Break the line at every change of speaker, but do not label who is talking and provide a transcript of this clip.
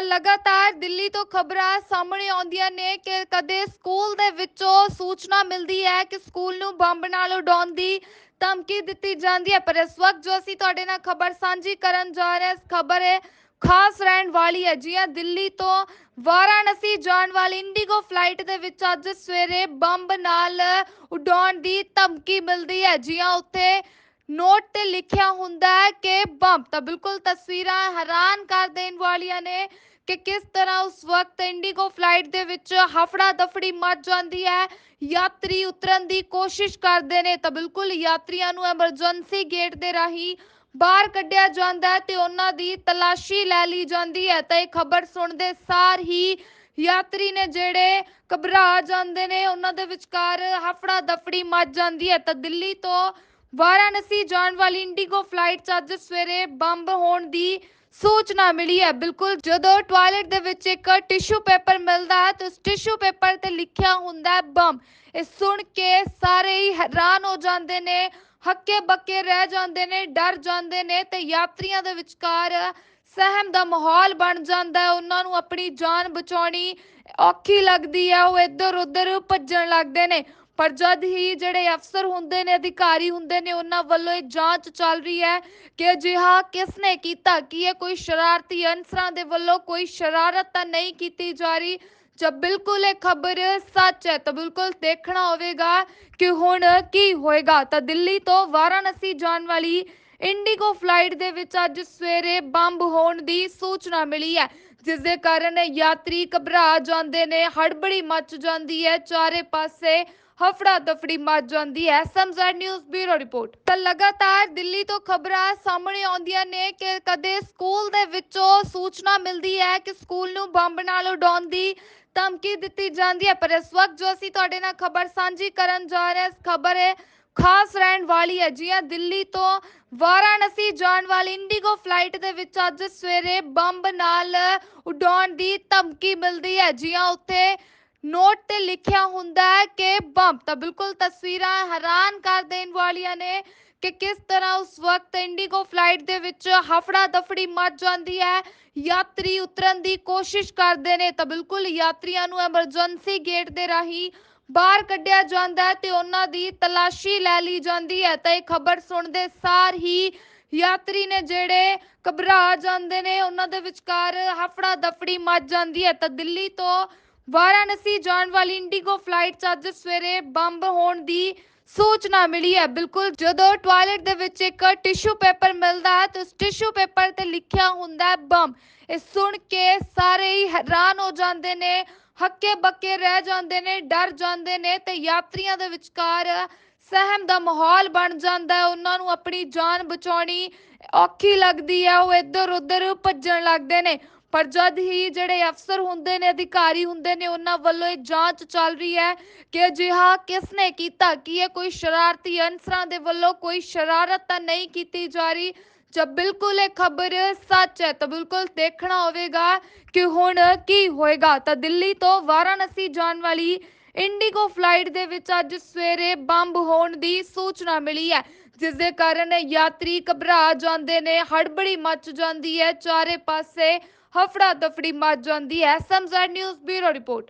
ਤਾਂ ਲਗਾਤਾਰ ਦਿੱਲੀ ਤੋਂ ਖਬਰਾਂ ਸਾਹਮਣੇ ਆਉਂਦੀਆਂ ਨੇ ਕਿ ਕਦੇ ਸਕੂਲ ਦੇ ਵਿੱਚੋਂ ਸੂਚਨਾ ਮਿਲਦੀ ਹੈ ਕਿ ਸਕੂਲ ਨੂੰ ਬੰਬ ਨਾਲ ਉਡਾਉਣ ਦੀ ਧਮਕੀ ਦਿੱਤੀ ਜਾਂਦੀ ਹੈ। ਪਰ ਇਸ ਵਕਤ ਜੋ ਅਸੀਂ ਤੁਹਾਡੇ ਨਾਲ ਖਬਰ ਸਾਂਝੀ ਕਰਨ ਜਾ ਰਹੇ ਹਾਂ ਖਬਰ ਹੈ ਖਾਸ ਰਹਿਣ ਵਾਲੀ ਹੈ। ਜੀ ਦਿੱਲੀ ਤੋਂ ਵਾਰਾਣਸੀ ਜਾਣ ਵਾਲੀ ਇੰਡੀਗੋ ਫਲਾਈਟ ਦੇ ਵਿੱਚ ਅੱਜ ਸਵੇਰੇ ਬੰਬ ਨਾਲ ਉਡਾਉਣ ਦੀ ਧਮਕੀ ਮਿਲਦੀ ਹੈ। ਜੀ ਹਾਂ, ਉੱਥੇ ਨੋਟ ਤੇ ਲਿਖਿਆ ਹੁੰਦਾ ਹੈ ਕਿ ਬੰਬ ਤਾਂ ਬਿਲਕੁਲ ਤਸਵੀਰਾਂ ਹੈਰਾਨ ਕਰ ਦੇਣ ਵਾਲੀਆਂ ਨੇ। ਕਿ ਕਿਸ ਤਰ੍ਹਾਂ ਉਸ ਵਕਤ ਇੰਡੀਗੋ ਫਲਾਈਟ ਦੇ ਵਿੱਚ ਹਫੜਾ ਦਫੜੀ ਮਚ ਜਾਂਦੀ ਹੈ, ਯਾਤਰੀ ਉਤਰਨ ਦੀ ਕੋਸ਼ਿਸ਼ ਕਰਦੇ ਨੇ ਤਾਂ ਬਿਲਕੁਲ ਯਾਤਰੀਆਂ ਨੂੰ ਐਮਰਜੈਂਸੀ ਗੇਟ ਦੇ ਰਾਹੀਂ ਬਾਹਰ ਕੱਢਿਆ ਜਾਂਦਾ ਤੇ ਉਹਨਾਂ ਦੀ ਤਲਾਸ਼ੀ ਲੈ ਲਈ ਜਾਂਦੀ ਹੈ। ਤਾਂ ਇਹ ਖਬਰ ਸੁਣਦੇ ਸਾਰ ਹੀ ਯਾਤਰੀ ਨੇ ਜਿਹੜੇ ਘਬਰਾ ਜਾਂਦੇ ਨੇ, ਉਹਨਾਂ ਦੇ ਵਿਚਕਾਰ ਹਫੜਾ ਦਫੜੀ ਮਚ ਜਾਂਦੀ ਹੈ। ਤਾਂ ਦਿੱਲੀ ਤੋਂ ਵਾਰਾਣਸੀ ਜਾਣ ਵਾਲੀ ਇੰਡੀਗੋ ਫਲਾਈਟ 'ਚ ਅੱਜ ਸਵੇਰੇ ਬੰਬ ਹੋਣ ਦੀ ਸੂਚਨਾ ਮਿਲੀ ਹੈ। ਬਿਲਕੁਲ, ਜਦੋਂ ਟਾਇਲਟ ਦੇ ਵਿੱਚ ਇੱਕ ਟਿਸ਼ੂ ਪੇਪਰ ਮਿਲਦਾ ਹੈ, ਤਾਂ ਉਸ ਟਿਸ਼ੂ ਪੇਪਰ ਤੇ ਲਿਖਿਆ ਹੁੰਦਾ ਹੈ, ਬੰਬ। ਇਹ ਸੁਣ ਕੇ ਸਾਰੇ ਹੀ ਹੈਰਾਨ ਹੋ ਜਾਂਦੇ ਨੇ, ਹੱਕੇ ਬੱਕੇ ਰਹਿ ਜਾਂਦੇ ਨੇ, ਡਰ ਜਾਂਦੇ ਨੇ ਤੇ ਯਾਤਰੀਆਂ ਦੇ ਵਿਚਕਾਰ ਸਹਿਮ ਦਾ ਮਾਹੌਲ ਬਣ ਜਾਂਦਾ ਹੈ। ਉਹਨਾਂ ਨੂੰ ਆਪਣੀ ਜਾਨ ਬਚਾਉਣੀ ਔਖੀ ਲੱਗਦੀ ਹੈ। ਉਹ ਇੱਧਰ ਉੱਧਰ ਭੱਜਣ ਲੱਗਦੇ ਨੇ। ਪਰ ਜਦ ਹੀ ਜਿਹੜੇ ਅਫਸਰ ਹੁੰਦੇ ਨੇ, ਅਧਿਕਾਰੀ ਹੁੰਦੇ ਨੇ, ਉਹਨਾਂ ਵੱਲੋਂ ਇਹ ਜਾਂਚ ਚੱਲ ਰਹੀ ਹੈ ਕਿ ਅਜਿਹਾ ਕਿਸ ਨੇ ਕੀਤਾ? ਕੀ ਇਹ ਕੋਈ ਸ਼ਰਾਰਤੀ ਅਨਸਰਾਂ ਦੇ ਵੱਲੋਂ ਕੋਈ ਸ਼ਰਾਰਤ ਤਾਂ ਨਹੀਂ ਕੀਤੀ ਜਾ ਰਹੀ? ਜਦ ਬਿਲਕੁਲ ਇਹ ਖਬਰ ਸੱਚ ਹੈ, ਤਾਂ ਬਿਲਕੁਲ ਦੇਖਣਾ ਹੋਵੇਗਾ ਕਿ ਹੁਣ ਕੀ ਹੋਏਗਾ। ਤਾਂ ਦਿੱਲੀ ਤੋਂ ਵਾਰਾਣਸੀ ਜਾਣ ਵਾਲੀ ਇੰਡੀਗੋ ਫਲਾਈਟ ਦੇ ਵਿੱਚ ਅੱਜ ਸਵੇਰੇ ਬੰਬ ਹੋਣ ਦੀ ਸੂਚਨਾ ਮਿਲੀ ਹੈ ਜਿਸ ਦੇ ਕਾਰਨ ਯਾਤਰੀ ਘਬਰਾ ਜਾਂਦੇ ਨੇ, ਹੜਬੜੀ ਮੱਚ ਜਾਂਦੀ ਹੈ, ਚਾਰੇ ਪਾਸੇ ਹਫੜਾ ਦਫੜੀ ਮਚ ਜਾਂਦੀ ਹੈ। SMZ news bureau report. ਤਾਂ ਲਗਾਤਾਰ ਦਿੱਲੀ ਤੋਂ ਖਬਰਾਂ ਸਾਹਮਣੇ ਆਉਂਦੀਆਂ ਨੇ ਕਿ ਕਦੇ ਸਕੂਲ ਦੇ ਵਿੱਚੋਂ ਸੂਚਨਾ ਮਿਲਦੀ ਹੈ ਕਿ ਸਕੂਲ ਨੂੰ ਬੰਬ ਨਾਲ ਉਡਾਉਣ ਦੀ ਧਮਕੀ ਦਿੱਤੀ ਜਾਂਦੀ ਹੈ। ਪਰ ਇਸ ਵਕਤ ਜੋ ਅਸੀਂ ਤੁਹਾਡੇ ਨਾਲ ਖਬਰ ਸਾਂਝੀ ਕਰਨ ਜਾ ਰਹੇ ਹਾਂ ਖਬਰ ਹੈ ਖਾਸ ਰਹਿਣ ਵਾਲੀ ਹੈ। ਜੀ ਦਿੱਲੀ ਤੋਂ ਵਾਰਾਣਸੀ ਜਾਣ ਵਾਲੀ ਇੰਡੀਗੋ ਫਲਾਈਟ ਦੇ ਵਿੱਚ ਅੱਜ ਸਵੇਰੇ ਬੰਬ ਨਾਲ ਉਡਾਉਣ ਦੀ ਧਮਕੀ ਮਿਲਦੀ ਹੈ। ਜਿਹਾ ਉੱਥੇ ਨੋਟ ਤੇ ਲਿਖਿਆ ਹੁੰਦਾ ਹੈ ਕਿ ਬੰਬ, ਤਾਂ ਬਿਲਕੁਲ ਤਸਵੀਰਾਂ ਹੈਰਾਨ ਕਰ ਦੇਣ ਵਾਲੀਆਂ ਨੇ ਕਿ ਕਿਸ ਤਰ੍ਹਾਂ ਉਸ ਵਕਤ ਇੰਡੀਗੋ ਫਲਾਈਟ ਦੇ ਵਿੱਚ ਹਫੜਾ ਦਫੜੀ ਮਚ ਜਾਂਦੀ ਹੈ, ਯਾਤਰੀ ਉਤਰਨ ਦੀ ਕੋਸ਼ਿਸ਼ ਕਰਦੇ ਨੇ, ਤਾਂ ਬਿਲਕੁਲ ਯਾਤਰੀਆਂ ਨੂੰ ਐਮਰਜੈਂਸੀ ਗੇਟ ਦੇ ਰਾਹੀਂ ਬਾਹਰ ਕੱਢਿਆ ਜਾਂਦਾ ਹੈ ਤੇ ਉਹਨਾਂ ਦੀ ਤਲਾਸ਼ੀ ਲੈ ਲਈ ਜਾਂਦੀ ਹੈ। ਤਾਂ ਇਹ ਖਬਰ ਸੁਣਦੇ ਸਾਰ ਹੀ ਯਾਤਰੀ ਨੇ ਜਿਹੜੇ ਘਬਰਾ ਜਾਂਦੇ ਨੇ, ਉਹਨਾਂ ਦੇ ਵਿਚਕਾਰ ਹਫੜਾ ਦਫੜੀ ਮਚ ਜਾਂਦੀ ਹੈ। ਤਾਂ ਦਿੱਲੀ ਤੋਂ ਵਾਰਾਣਸੀ ਜਾਣ ਵਾਲੀ ਇੰਡੀਗੋ ਫਲਾਈਟ ਅੱਜ ਸਵੇਰੇ ਬੰਬ ਹੋਣ ਦੀ ਸੂਚਨਾ ਮਿਲੀ ਹੈ। ਬਿਲਕੁਲ, ਜਦੋਂ ਟਾਇਲਟ ਦੇ ਵਿੱਚ ਇੱਕ ਟਿਸ਼ੂ ਪੇਪਰ ਮਿਲਦਾ ਹੈ, ਤਾਂ ਉਸ ਟਿਸ਼ੂ ਪੇਪਰ ਤੇ ਲਿਖਿਆ ਹੁੰਦਾ ਹੈ ਬੰਬ। ਇਹ ਸੁਣ ਕੇ ਸਾਰੇ ਹੀ ਹੈਰਾਨ ਹੋ ਜਾਂਦੇ ਨੇ, ਹੱਕੇ ਬੱਕੇ ਰਹਿ ਜਾਂਦੇ ਨੇ, ਡਰ ਜਾਂਦੇ ਨੇ ਤੇ ਯਾਤਰੀਆਂ ਦੇ ਵਿਚਕਾਰ ਸਹਿਮ ਦਾ ਮਾਹੌਲ ਬਣ ਜਾਂਦਾ ਹੈ। ਉਹਨਾਂ ਨੂੰ ਆਪਣੀ ਜਾਨ ਬਚਾਉਣੀ ਔਖੀ ਲੱਗਦੀ ਹੈ, ਉਹ ਇੱਧਰ ਉੱਧਰ ਭੱਜਣ ਲੱਗਦੇ ਨੇ। ਪਰ ਜਦ ਹੀ ਜਿਹੜੇ ਅਫਸਰ ਹੁੰਦੇ ਨੇ, ਅਧਿਕਾਰੀ ਹੁੰਦੇ ਨੇ, ਉਹਨਾਂ ਵੱਲੋਂ ਇਹ ਜਾਂਚ ਚੱਲ ਰਹੀ ਹੈ ਕਿ ਅਜਿਹਾ ਕਿਸ ਨੇ ਕੀਤਾ? ਕੀ ਇਹ ਕੋਈ ਸ਼ਰਾਰਤੀ ਅਨਸਰਾਂ ਦੇ ਵੱਲੋਂ ਕੋਈ ਸ਼ਰਾਰਤ ਤਾਂ ਨਹੀਂ ਕੀਤੀ ਜਾ ਰਹੀ? ਜਦ ਬਿਲਕੁਲ ਇਹ ਖਬਰ ਸੱਚ ਹੈ, ਤਾਂ ਬਿਲਕੁਲ ਦੇਖਣਾ ਹੋਵੇਗਾ ਕਿ ਹੁਣ ਕੀ ਹੋਏਗਾ। ਤਾਂ ਦਿੱਲੀ ਤੋਂ ਵਾਰਾਣਸੀ ਜਾਣ ਵਾਲੀ ਇੰਡੀਗੋ ਫਲਾਈਟ ਦੇ ਵਿੱਚ ਅੱਜ ਸਵੇਰੇ ਬੰਬ ਹੋਣ ਦੀ ਸੂਚਨਾ ਮਿਲੀ ਹੈ, ਜਿਸ ਦੇ ਕਾਰਨ ਯਾਤਰੀ ਘਬਰਾ ਜਾਂਦੇ ਨੇ, ਹੜਬੜੀ ਮਚ ਜਾਂਦੀ ਹੈ, ਚਾਰੇ ਪਾਸੇ ਹਫੜਾ ਦਫੜੀ ਮਚ ਜਾਂਦੀ ਹੈ। SMZ news bureau report.